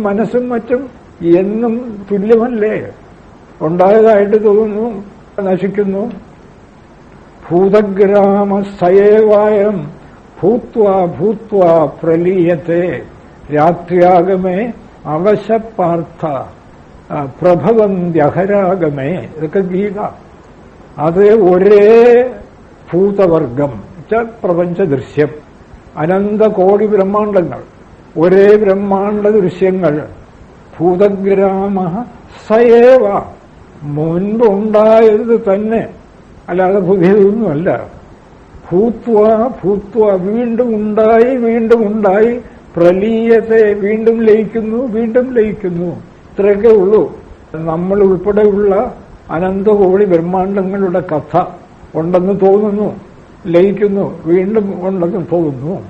മനസ്സും മറ്റും എന്നും തുല്യമല്ലേ? ഉണ്ടായതായിട്ട് തോന്നുന്നു നശിക്കുന്നു. ഭൂതഗ്രാമ സയേവായം ഭൂത്വ ഭൂത്വ പ്രലീയത്തെ. രാത്രിയാഗമേ അവശപ്പാർത്ഥ പ്രഭവന്ത്യഹരാഗമേ ഇതൊക്കെ ഗീത. അത് ഒരേ ഭൂതവർഗം. പ്രപഞ്ച ദൃശ്യം അനന്ത കോടി ബ്രഹ്മാണ്ടങ്ങൾ. ഒരേ ബ്രഹ്മാണ്ട ദൃശ്യങ്ങൾ. ഭൂതഗ്രാമ സയേവ. മുൻപുണ്ടായത് തന്നെ. അല്ലാതെ പുതിയതൊന്നുമല്ല ഭൂത്വ ഭൂത്വ വീണ്ടും ഉണ്ടായി വീണ്ടും ഉണ്ടായി. പ്രലീയത്തെ വീണ്ടും ലയിക്കുന്നു വീണ്ടും ലയിക്കുന്നു. ഇത്രയൊക്കെ ഉള്ളൂ. നമ്മൾ ഉൾപ്പെടെയുള്ള അനന്തകോടി ബ്രഹ്മാണ്ടങ്ങളുടെ കഥ ഉണ്ടെന്ന് തോന്നുന്നു ലയിക്കുന്നു വീണ്ടും ഉണ്ടെന്ന് തോന്നുന്നു.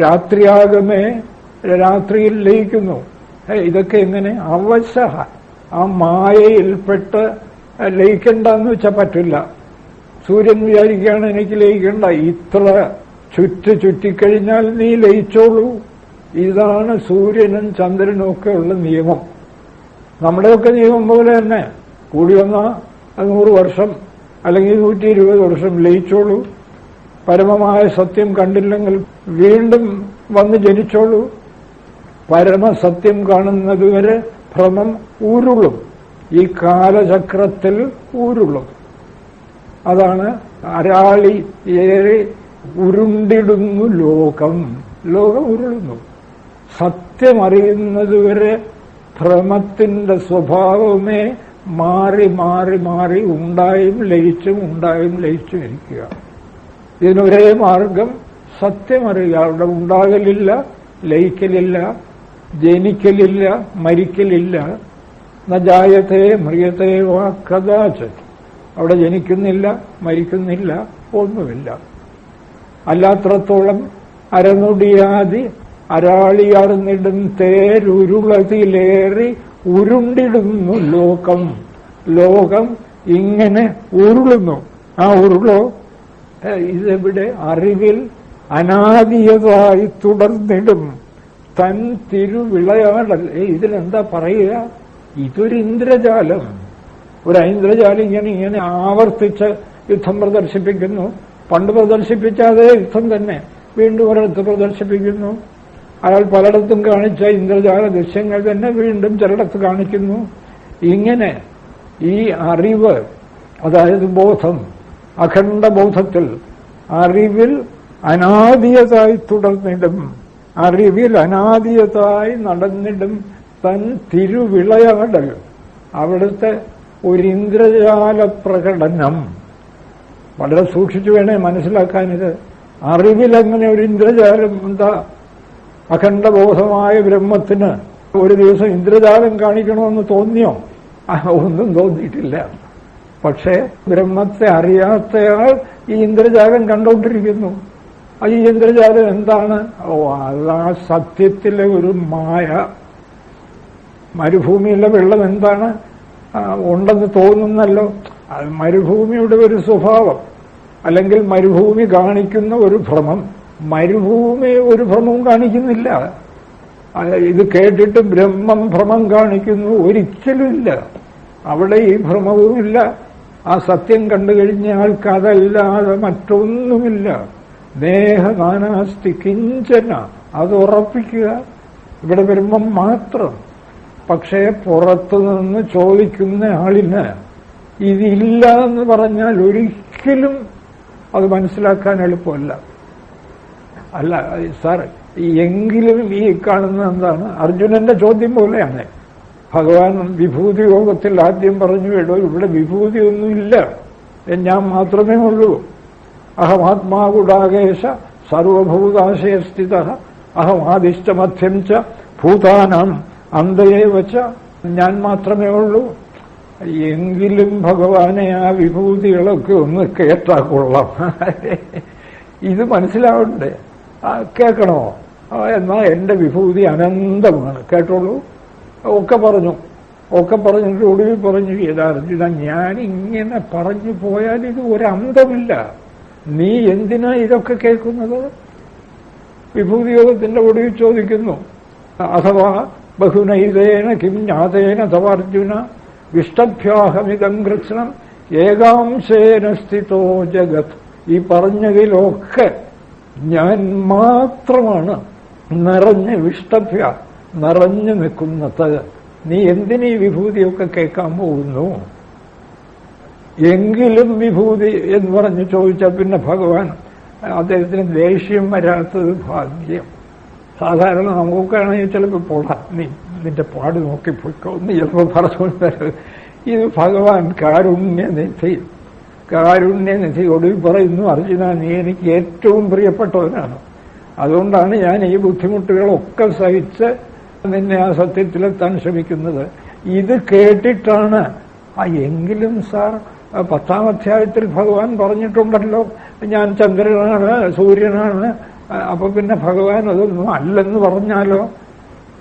രാത്രിയാകമേ രാത്രിയിൽ ലയിക്കുന്നു ഇതൊക്കെ എങ്ങനെ? അവശ ആ മായയിൽപ്പെട്ട് ലയിക്കണ്ടെന്ന് വെച്ചാൽ പറ്റില്ല. സൂര്യൻ വിചാരിക്കുകയാണ് എനിക്ക് ലയിക്കണ്ട. ഇത്ര ചുറ്റ് ചുറ്റിക്കഴിഞ്ഞാൽ നീ ലയിച്ചോളൂ. ഇതാണ് സൂര്യനും ചന്ദ്രനും ഒക്കെ ഉള്ള നിയമം. നമ്മുടെയൊക്കെ നിയമം പോലെ തന്നെ കൂടി വന്ന നൂറ് വർഷം അല്ലെങ്കിൽ നൂറ്റി ഇരുപത് വർഷം ലയിച്ചോളൂ. പരമമായ സത്യം കണ്ടില്ലെങ്കിൽ വീണ്ടും വന്ന് ജനിച്ചോളൂ. പരമസത്യം കാണുന്നതുവരെ ഭ്രമം ഊരുള്ളും ഈ കാലചക്രത്തിൽ ഊരുള്ളും അതാണ് അരാളി ഏറെ ഉരുണ്ടിടുന്നു ലോകം. ലോകം ഉരുളുന്നു. സത്യമറിയുന്നതുവരെ ഭ്രമത്തിന്റെ സ്വഭാവമേ മാറി മാറി മാറി ഉണ്ടായും ലയിച്ചും ഉണ്ടായും ലയിച്ചും ഇരിക്കുക ഇതിനൊരേ മാർഗം സത്യമറിയുക. അവിടെ ഉണ്ടാകലില്ല ലയിക്കലില്ല ജനിക്കലില്ല മരിക്കലില്ല. നജായത്തെ മൃഗത്തെ വാ കഥാച അവിടെ ജനിക്കുന്നില്ല മരിക്കുന്നില്ല ഒന്നുമില്ല. അല്ലാത്രത്തോളം അരനുടിയാതി അരാളിയാർന്നിടും തേരുരുളതിലേറി ഉരുണ്ടിടുന്നു ലോകം. ലോകം ഇങ്ങനെ ഉരുളുന്നു. ആ ഉരുളോ ഇതെവിടെ? അറിവിൽ അനാദിയതായി തുടർന്നിടും. തൻ തിരുവിളയാടൽ ഇതിലെന്താ പറയുക? ഇതൊരു ഇന്ദ്രജാലം. ഒരു ഐന്ദ്രജാലം ഇങ്ങനെ ഇങ്ങനെ ആവർത്തിച്ച് യുദ്ധം പ്രദർശിപ്പിക്കുന്നു. പണ്ട് പ്രദർശിപ്പിച്ച അതേ യുദ്ധം തന്നെ വീണ്ടും ഒരിടത്ത് പ്രദർശിപ്പിക്കുന്നു. അയാൾ പലയിടത്തും കാണിച്ച ഇന്ദ്രജാല ദൃശ്യങ്ങൾ തന്നെ വീണ്ടും ചിലയിടത്ത് കാണിക്കുന്നു. ഇങ്ങനെ ഈ അറിവ് അതായത് ബോധം അഖണ്ഡ ബോധത്തിൽ അറിവിൽ അനാദിയതായി തുടർന്നിടും. അറിവിൽ അനാദിയതായി നടന്നിടും തൻ തിരുവിളയാടൽ. അവിടുത്തെ ഒരു ഇന്ദ്രജാല പ്രകടനം. വളരെ സൂക്ഷിച്ചു വേണേ മനസ്സിലാക്കാനിത്. അറിവിലങ്ങനെ ഒരു ഇന്ദ്രജാലം എന്താ? അഖണ്ഡബോധമായ ബ്രഹ്മത്തിന് ഒരു ദിവസം ഇന്ദ്രജാലം കാണിക്കണമെന്ന് തോന്നിയോ? ഒന്നും തോന്നിയിട്ടില്ല. പക്ഷേ ബ്രഹ്മത്തെ അറിയാത്തയാൾ ഈ ഇന്ദ്രജാലം കണ്ടുകൊണ്ടിരിക്കുന്നു ഈ ഇന്ദ്രജാലം എന്താണ്? ഓ അതാ സത്യത്തിലെ ഒരു മായ. മരുഭൂമിയിലെ വെള്ളം എന്താണ്? ഉണ്ടെന്ന് തോന്നുന്നല്ലോ. അത് മരുഭൂമിയുടെ ഒരു സ്വഭാവം. അല്ലെങ്കിൽ മരുഭൂമി കാണിക്കുന്ന ഒരു ഭ്രമം. മരുഭൂമി ഒരു ഭ്രമവും കാണിക്കുന്നില്ല. ഇത് കേട്ടിട്ട് ബ്രഹ്മം ഭ്രമം കാണിക്കുന്നു. ഒരിക്കലുമില്ല അവിടെ ഈ ഭ്രമവുമില്ല. ആ സത്യം കണ്ടു കഴിഞ്ഞ ആൾക്ക് മറ്റൊന്നുമില്ല. ദേഹനാനാസ്തി കിഞ്ചന. അത് ഉറപ്പിക്കുക. ഇവിടെ വരുമ്പം മാത്രം. പക്ഷേ പുറത്തു നിന്ന് ചോദിക്കുന്ന ആളിന് ഇതില്ല എന്ന് പറഞ്ഞാൽ ഒരിക്കലും അത് മനസ്സിലാക്കാൻ എളുപ്പമല്ല. അല്ല സാർ എങ്കിലും ഈ കാണുന്ന എന്താണ്? അർജുനന്റെ ചോദ്യം പോലെയാണ്. ഭഗവാൻ വിഭൂതി യോഗത്തിൽ ആദ്യം പറഞ്ഞു എടോ ഇവിടെ വിഭൂതിയൊന്നുമില്ല ഞാൻ മാത്രമേ ഉള്ളൂ. അഹമാത്മാകുടാകേശ സർവഭൂതാശയസ്ഥിത അഹമാദിഷ്ടമധ്യം ച ഭൂതാനാം അന്തയെ വച്ച ഞാൻ മാത്രമേ ഉള്ളൂ. എങ്കിലും ഭഗവാനെ ആ വിഭൂതികളൊക്കെ ഒന്ന് കേട്ടാ കൊള്ളാം. ഇത് മനസ്സിലാവണ്ടേ? കേൾക്കണോ എന്നാ എന്റെ വിഭൂതി അനന്തമാണ്. കേട്ടോളൂ. ഒക്കെ പറഞ്ഞു. ഒക്കെ പറഞ്ഞിട്ട് ഒടുവിൽ പറഞ്ഞു യഥാർത്ഥ ഞാൻ ഇങ്ങനെ പറഞ്ഞു പോയാൽ ഇത് ഒരന്തമില്ല. നീ എന്തിനാ ഇതൊക്കെ കേൾക്കുന്നത്? വിഭൂതിയോഗത്തിന്റെ ഒടുവിൽ ചോദിക്കുന്നു. അഥവാ ബഹുനൈതേന കിം ജ്ഞാതേന തവാർജുന വിഷ്ടഭ്യാഹമിതം കൃഷ്ണം ഏകാംശേന സ്ഥിതോ ജഗത്. ഈ പറഞ്ഞതിലൊക്കെ ഞാൻ മാത്രമാണ് നിറഞ്ഞ് വിഷ്ടഭ്യ നിറഞ്ഞു നിൽക്കുന്നത്. നീ എന്തിനീ വിഭൂതിയൊക്കെ കേൾക്കാൻ പോകുന്നു? എങ്കിലും വിഭൂതി എന്ന് പറഞ്ഞ് ചോദിച്ചാൽ പിന്നെ ഭഗവാൻ അദ്ദേഹത്തിന് ദേഷ്യം വരാത്തത് ഭാഗ്യം. സാധാരണ നമുക്കാണെങ്കിൽ ചിലപ്പോൾ പോടാ നീ നിന്റെ പാട് നോക്കി പോയിക്കോ നീ ചിലപ്പോൾ പറഞ്ഞുകൊണ്ട് ഇത് ഭഗവാൻ കാരുണ്യനിധി കാരുണ്യനിധി ഒടുവിൽ പറയുന്നു അർജുന നീ എനിക്ക് ഏറ്റവും പ്രിയപ്പെട്ടവനാണ്. അതുകൊണ്ടാണ് ഞാൻ ഈ ബുദ്ധിമുട്ടുകളൊക്കെ സഹിച്ച് നിന്നെ ആ സത്യത്തിലെത്താൻ ശ്രമിക്കുന്നത്. ഇത് കേട്ടിട്ടാണ്. ആ എങ്കിലും സാർ പത്താം അധ്യായത്തിൽ ഭഗവാൻ പറഞ്ഞിട്ടുണ്ടല്ലോ ഞാൻ ചന്ദ്രനാണ് സൂര്യനാണ് അപ്പൊ പിന്നെ ഭഗവാൻ അതൊന്നും അല്ലെന്ന് പറഞ്ഞാലോ?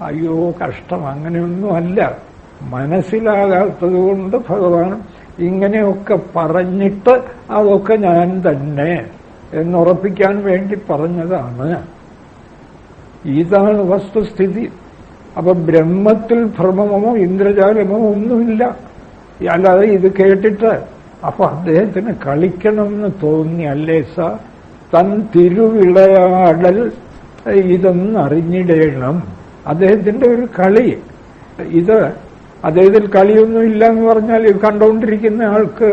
അയ്യോ കഷ്ടം അങ്ങനെയൊന്നും അല്ല. മനസ്സിലാകാത്തത് ഭഗവാൻ ഇങ്ങനെയൊക്കെ പറഞ്ഞിട്ട് അതൊക്കെ ഞാൻ തന്നെ എന്നുറപ്പിക്കാൻ വേണ്ടി പറഞ്ഞതാണ്. ഇതാണ് വസ്തുസ്ഥിതി. അപ്പൊ ബ്രഹ്മത്തിൽ ഭ്രമമോ ഇന്ദ്രജാലമോ ഒന്നുമില്ല. അല്ലാതെ ഇത് കേട്ടിട്ട് അപ്പൊ അദ്ദേഹത്തിന് കളിക്കണമെന്ന് തോന്നി അല്ലേ സ തൻ തിരുവിളയാടൽ ഇതെന്നറിഞ്ഞിടേണം അറിഞ്ഞിടണം. അദ്ദേഹത്തിന്റെ ഒരു കളി. ഇത് അദ്ദേഹത്തിൽ കളിയൊന്നും ഇല്ല എന്ന് പറഞ്ഞാൽ കണ്ടുകൊണ്ടിരിക്കുന്ന ആൾക്ക്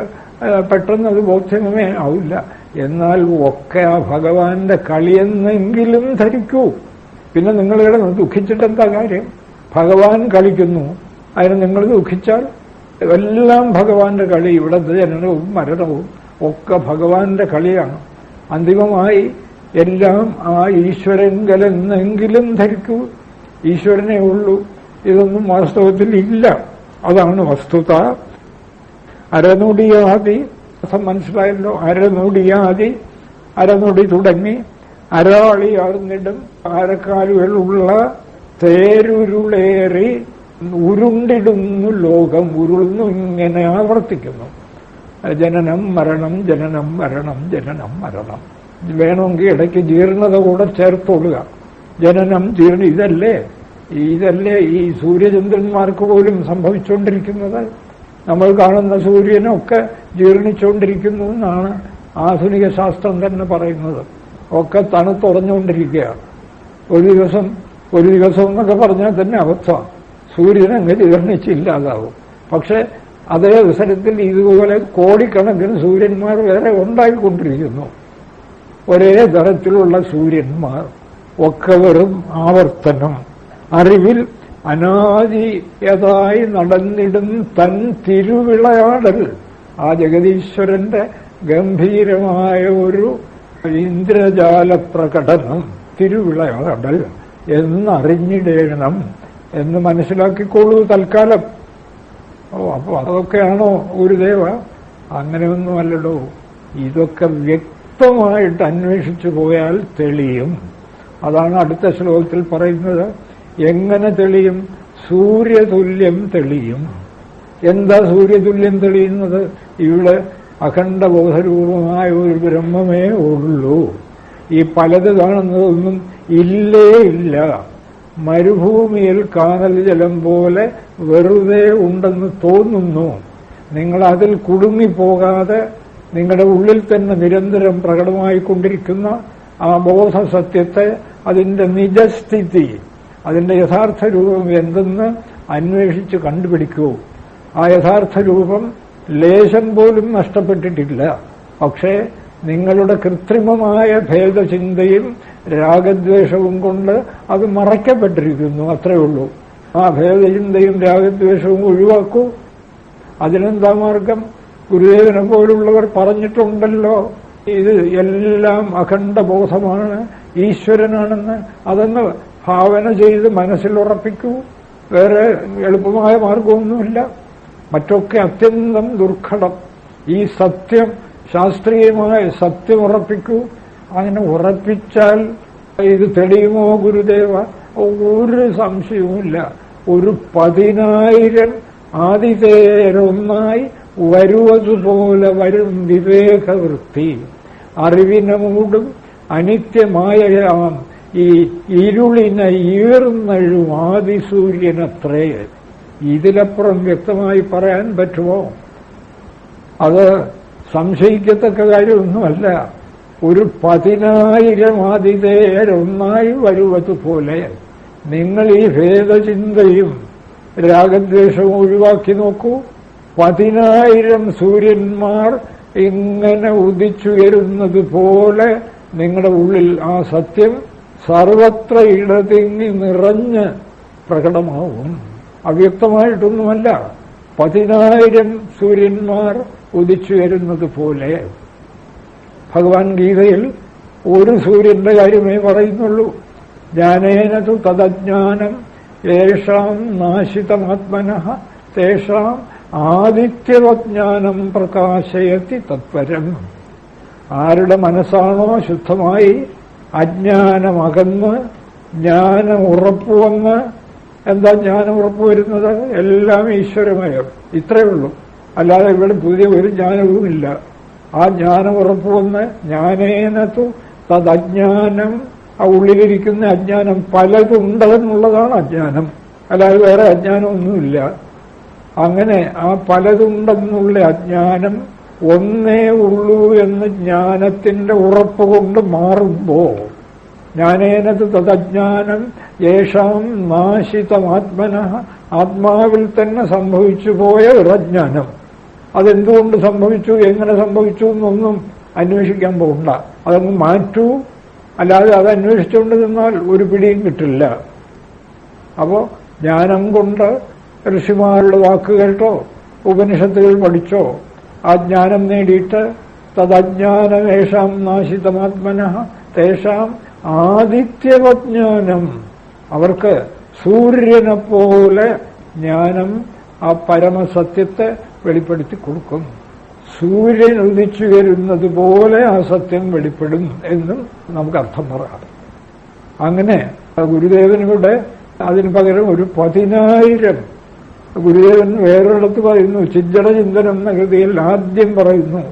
പെട്ടെന്ന് അത് ബോധ്യമേ ആവില്ല. എന്നാൽ ഒക്കെ ആ ഭഗവാന്റെ കളിയെന്നെങ്കിലും ധരിക്കൂ. പിന്നെ നിങ്ങളിവിടെ ദുഃഖിച്ചിട്ടെന്താ കാര്യം? ഭഗവാൻ കളിക്കുന്നു. അതിന് നിങ്ങൾ ദുഃഖിച്ചാൽ എല്ലാം ഭഗവാന്റെ കളി. ഇവിടുത്തെ ജനനവും മരണവും ഒക്കെ ഭഗവാന്റെ കളിയാണ്. അന്തിമമായി എല്ലാം ആ ഈശ്വരങ്കലെന്നെങ്കിലും ധരിക്കൂ. ഈശ്വരനെ ഉള്ളൂ. ഇതൊന്നും വാസ്തവത്തിൽ ഇല്ല. അതാണ് വസ്തുത. അരനുടിയാതി. മനസ്സിലായല്ലോ? അരനുടിയാതി. അരനുടി തുടങ്ങി. അരാളിയാർന്നിടും. അരക്കാലുകളുള്ള തേരുരുളേറി ഉരുണ്ടിടുന്നു ലോകം ഉരുളുന്നു ഇങ്ങനെ ആവർത്തിക്കുന്നു. ജനനം മരണം ജനനം മരണം ജനനം മരണം. വേണമെങ്കിൽ ഇടയ്ക്ക് ജീർണത കൂടെ ചേർത്തോളുക. ജനനം ജീർണ ഇതല്ലേ? ഇതല്ലേ ഈ സൂര്യചന്ദ്രന്മാർക്ക് പോലും സംഭവിച്ചുകൊണ്ടിരിക്കുന്നത്? നമ്മൾ കാണുന്ന സൂര്യനൊക്കെ ജീർണിച്ചുകൊണ്ടിരിക്കുന്നു എന്നാണ് ആധുനിക ശാസ്ത്രം തന്നെ പറയുന്നത്. ഒക്കെ തണുത്തുറഞ്ഞുകൊണ്ടിരിക്കുകയാണ്. ഒരു ദിവസം ഒരു ദിവസം എന്നൊക്കെ പറഞ്ഞാൽ തന്നെ അവസ്ഥ സൂര്യൻ അങ്ങ് ജീർണിച്ചില്ലാതാവും പക്ഷെ അതേ അവസരത്തിൽ ഇതുപോലെ കോടിക്കണക്കിന് സൂര്യന്മാർ വേറെ ഉണ്ടായിക്കൊണ്ടിരിക്കുന്നു. ഒരേ തരത്തിലുള്ള സൂര്യന്മാർ ഒക്കെ വെറും ആവർത്തനം. അറിവിൽ അനാദിയതായി നടന്നിടും തൻ തിരുവിളയാടൽ. ആ ജഗതീശ്വരന്റെ ഗംഭീരമായ ഒരു ഇന്ദ്രജാല പ്രകടനം തിരുവിളയാടൽ എന്നറിഞ്ഞിടേണം. എന്ന് മനസ്സിലാക്കിക്കോളൂ തൽക്കാലം. ഓ അപ്പൊ അതൊക്കെയാണോ ഗുരുദേവ അങ്ങനെയൊന്നുമല്ലടോ. ഇതൊക്കെ വ്യക്തമായിട്ട് അന്വേഷിച്ചു പോയാൽ തെളിയും. അതാണ് അടുത്ത ശ്ലോകത്തിൽ പറയുന്നത്. എങ്ങനെ തെളിയും? സൂര്യതുല്യം തെളിയും. എന്താ സൂര്യതുല്യം തെളിയുന്നത്? ഇവിടെ അഖണ്ഡബോധരൂപമായ ഒരു ബ്രഹ്മമേ ഉള്ളൂ. ഈ പലത് കാണുന്നതൊന്നും ഇല്ലേ ഇല്ല. മരുഭൂമിയിൽ കാനൽ ജലം പോലെ വെറുതെ ഉണ്ടെന്ന് തോന്നുന്നു. നിങ്ങൾ അതിൽ കുടുങ്ങിപ്പോകാതെ നിങ്ങളുടെ ഉള്ളിൽ തന്നെ നിരന്തരം പ്രകടമായിക്കൊണ്ടിരിക്കുന്ന ആ ബോധസത്യത്തെ അതിന്റെ നിജസ്ഥിതി അതിന്റെ യഥാർത്ഥ രൂപം എന്തെന്ന് അന്വേഷിച്ച് കണ്ടുപിടിക്കൂ. ആ യഥാർത്ഥ രൂപം ലേശം പോലും നഷ്ടപ്പെട്ടിട്ടില്ല. പക്ഷേ നിങ്ങളുടെ കൃത്രിമമായ ഭേദചിന്തയും രാഗദ്വേഷവും കൊണ്ട് അത് മറയ്ക്കപ്പെട്ടിരിക്കുന്നു അത്രയേ ഉള്ളൂ. ആ ഭേദചിന്തയും രാഗദ്വേഷവും ഒഴിവാക്കൂ. അതിനെന്താ മാർഗം? ഗുരുദേവനെ പോലുള്ളവർ പറഞ്ഞിട്ടുണ്ടല്ലോ. ഇത് എല്ലാം അഖണ്ഡബോധമാണ് ഈശ്വരനാണെന്ന്. അതെന്ന് ഭാവന ചെയ്ത് മനസ്സിലുറപ്പിക്കൂ വേറെ എളുപ്പമായ മാർഗമൊന്നുമില്ല. മറ്റൊക്കെ അത്യന്തം ദുർഘടം. ഈ സത്യം ശാസ്ത്രീയമായ സത്യം ഉറപ്പിക്കൂ. അങ്ങനെ ഉറപ്പിച്ചാൽ ഇത് തെളിയുമോ ഗുരുദേവ? ഒരു സംശയവുമില്ല. ഒരു പതിനായിരം ആതിഥേയരൊന്നായി വരുവതുപോലെ വരും വിവേകവൃത്തി. അറിവിനെ മൂടും ഈ ഇരുളിനെ ഈർന്നഴും ആദിസൂര്യനത്രേ. ഇതിലപ്പുറം വ്യക്തമായി പറയാൻ പറ്റുമോ? അത് സംശയിക്കത്തക്ക കാര്യമൊന്നുമല്ല. ഒരു പതിനായിരം ആതിഥേയരൊന്നായി വരുവതുപോലെ നിങ്ങൾ ഈ ഭേദചിന്തയും രാഗദ്വേഷവും ഒഴിവാക്കി നോക്കൂ. പതിനായിരം സൂര്യന്മാർ ഇങ്ങനെ ഉദിച്ചുയരുന്നത് പോലെ നിങ്ങളുടെ ഉള്ളിൽ ആ സത്യം സർവത്ര ഇടതിങ്ങി നിറഞ്ഞ് പ്രകടമാവും. അവ്യക്തമായിട്ടൊന്നുമല്ല. പതിനായിരം സൂര്യന്മാർ ഉദിച്ചുയരുന്നത് പോലെ ഭഗവാൻ ഗീതയിൽ ഒരു സൂര്യന്റെ കാര്യമേ പറയുന്നുള്ളൂ. ജ്ഞാനേനതു തദജ്ഞാനം യേഷാം നാശിതമാത്മന തേഷാം ആദിത്യവജ്ഞാനം പ്രകാശയത്തി തത്പരം. ആരുടെ മനസ്സാണോ ശുദ്ധമായി അജ്ഞാനമകന്ന് ജ്ഞാനം ഉറപ്പുവന്ന് എന്താ ജ്ഞാനം ഉറപ്പുവരുന്നത് എല്ലാം ഈശ്വരമയം. ഇത്രയേ ഉള്ളൂ. അല്ലാതെ ഇവിടെ പുതിയ ഒരു ജ്ഞാനവുമില്ല. ആ ജ്ഞാനം ഉറപ്പുവന്ന് ജ്ഞാനേനത്തു തദജ്ഞാനം. ആ ഉള്ളിലിരിക്കുന്ന അജ്ഞാനം പലതുണ്ടെന്നുള്ളതാണ് അജ്ഞാനം. അല്ലാതെ വേറെ അജ്ഞാനമൊന്നുമില്ല. അങ്ങനെ ആ പലതുണ്ടെന്നുള്ള അജ്ഞാനം ഒന്നേ ഉള്ളൂ എന്ന് ജ്ഞാനത്തിന്റെ ഉറപ്പ് കൊണ്ട് മാറുമ്പോൾ ജ്ഞാനേനത് തദജ്ഞാനം യേഷാം നാശിതമാത്മന. ആത്മാവിൽ തന്നെ സംഭവിച്ചു പോയ ഒരജ്ഞാനം. അതെന്തുകൊണ്ട് സംഭവിച്ചു? എങ്ങനെ സംഭവിച്ചു എന്നൊന്നും അന്വേഷിക്കാൻ പോകണ്ട അതങ്ങ് മാറ്റൂ. അല്ലാതെ അത് അന്വേഷിച്ചുകൊണ്ട് നിന്നാൽ ഒരു പിടിയും കിട്ടില്ല. അപ്പോൾ ജ്ഞാനം കൊണ്ട് ഋഷിമാരുടെ വാക്ക് കേട്ടോ ഉപനിഷത്തുകൾ പഠിച്ചോ ആ ജ്ഞാനം നേടിയിട്ട് തദജ്ഞാനമേഷാം നാശിതമാത്മന തേഷാം ആദിത്യവജ്ഞാനം. അവർക്ക് സൂര്യനെ പോലെ ജ്ഞാനം ആ പരമസത്യത്തെ വെളിപ്പെടുത്തി കൊടുക്കും. സൂര്യൻ ഉദിച്ചു വരുന്നത് പോലെ ആ സത്യം വെളിപ്പെടും എന്നും നമുക്ക് അർത്ഥം പറയാം. അങ്ങനെ ഗുരുദേവനിലൂടെ അതിന് പകരം ഒരു പതിനായിരം ഗുരുദേവൻ വേറൊരിടത്ത് പറയുന്നു ചിഞ്ചട ചിന്തനം എന്ന കൃതിയിൽ ആദ്യം പറയുന്നു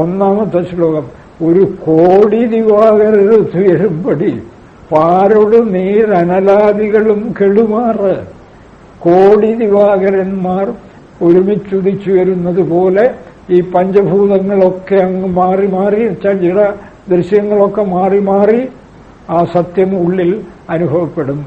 ഒന്നാമത്തെ ശ്ലോകം ഒരു കോടി ദിവാകരുതുയരുമ്പടി പാരോട് നീരനലാദികളും കെടുമാറ് കോടി ദിവാകരന്മാർ ഒരുമിച്ചുദിച്ചു വരുന്നത് പോലെ ഈ പഞ്ചഭൂതങ്ങളൊക്കെ അങ്ങ് മാറി മാറി ചില ദൃശ്യങ്ങളൊക്കെ മാറി മാറി ആ സത്യം ഉള്ളിൽ അനുഭവപ്പെടും